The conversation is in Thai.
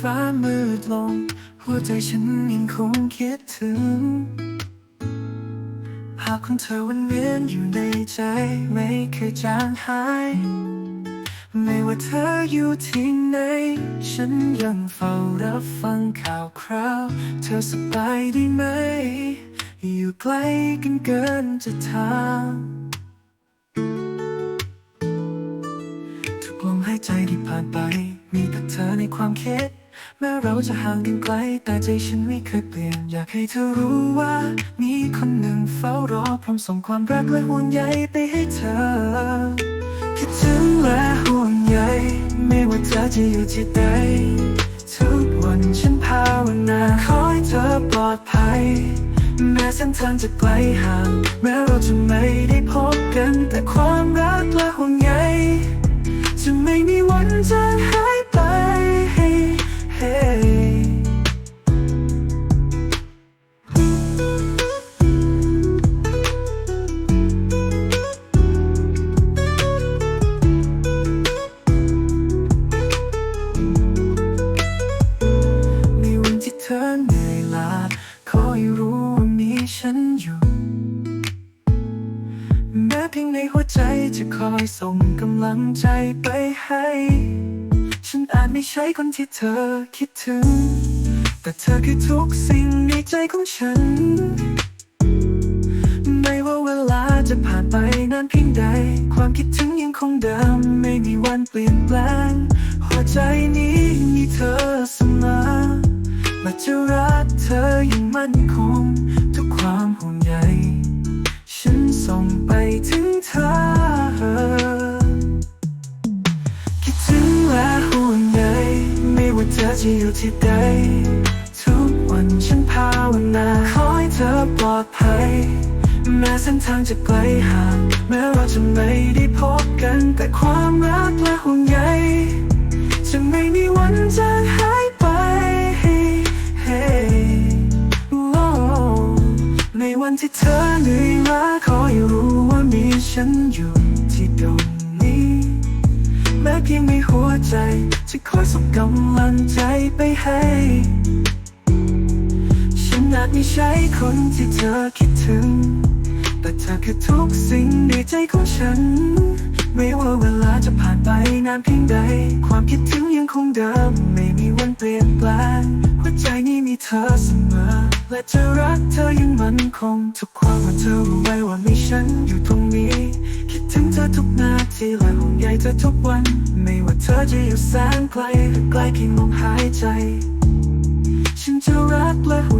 ฟ้ามืดลง หัวใจฉันยังคงคิดถึง ภาพของเธอวนเวียนอยู่ในใจ ไม่เคยจางหาย ไม่ว่าเธออยู่ที่ไหน ฉันยังเฝ้ารับฟังข่าวคราว เธอสบายดีไหม อยู่ใกล้กันเกินจะถามทุกลมหายใจที่ผ่านไป มีแต่เธอในความคิด แม้เราจะห่างกันไกล แต่ใจฉันไม่เคยเปลี่ยน อยากให้เธอรู้ว่า มีคนหนึ่งเฝ้ารอพร้อมส่งความรักและห่วงใยไปให้เธอ คิดถึงและห่วงใยไม่ว่าเธอจะอยู่ที่ใดทุกวันฉันภาวนาขอให้เธอปลอดภัย แม้เส้นทางจะไกลห่าง แม้เราจะไม่ได้พบกันแต่ความรัก แม้เพียงในหัวใจจะคอยส่งกำลังใจไปให้ ฉันอาจไม่ใช่คนที่เธอคิดถึง แต่เธอคือทุกสิ่งในใจของฉัน ไม่ว่าเวลาจะผ่านไปนานเพียงใด ความคิดถึงยังคงเดิมไม่มีวันเปลี่ยนแปลง หัวใจนี้มีเธอเสมอและจะรักเธออย่างมั่นคงทุกความห่วง ที่ใด ทุกวันฉันภาวนา ขอให้เธอปลอดภัย แม้เส้นทางจะไกลห่างแม้เราจะไม่ได้พบกัน แต่ความรักและห่วงใยจะไม่มีวันจางหายไปโอ้ในวันที่เธอเหนื่อยล้าขอให้รู้ว่ามีฉันอยู่ แม้เพียงในหัวใจ จะคอยส่งกำลังใจไปให้ ฉันอาจไม่ใช่คนที่เธอคิดถึง แต่เธอคือทุกสิ่งในใจของฉัน ไม่ว่าเวลาจะผ่านไปนานเพียงใด ความคิดถึงยังคงเดิม ไม่มีวันเปลี่ยนแปลงหัวใจนี้มีเธอเสมอ และจะรักเธอยังมั่นคง ทุกความว่าเธอรู้ไหมว่ามีฉันอยู่ตรงนี้ คิดถึงเธอทุกนาทีและห่วงใยเธอทุกวัน ไม่ว่าเธอจะอยู่แสนไกลหรือใกล้เพียงลมหายใจ ฉันจะรักและห่วง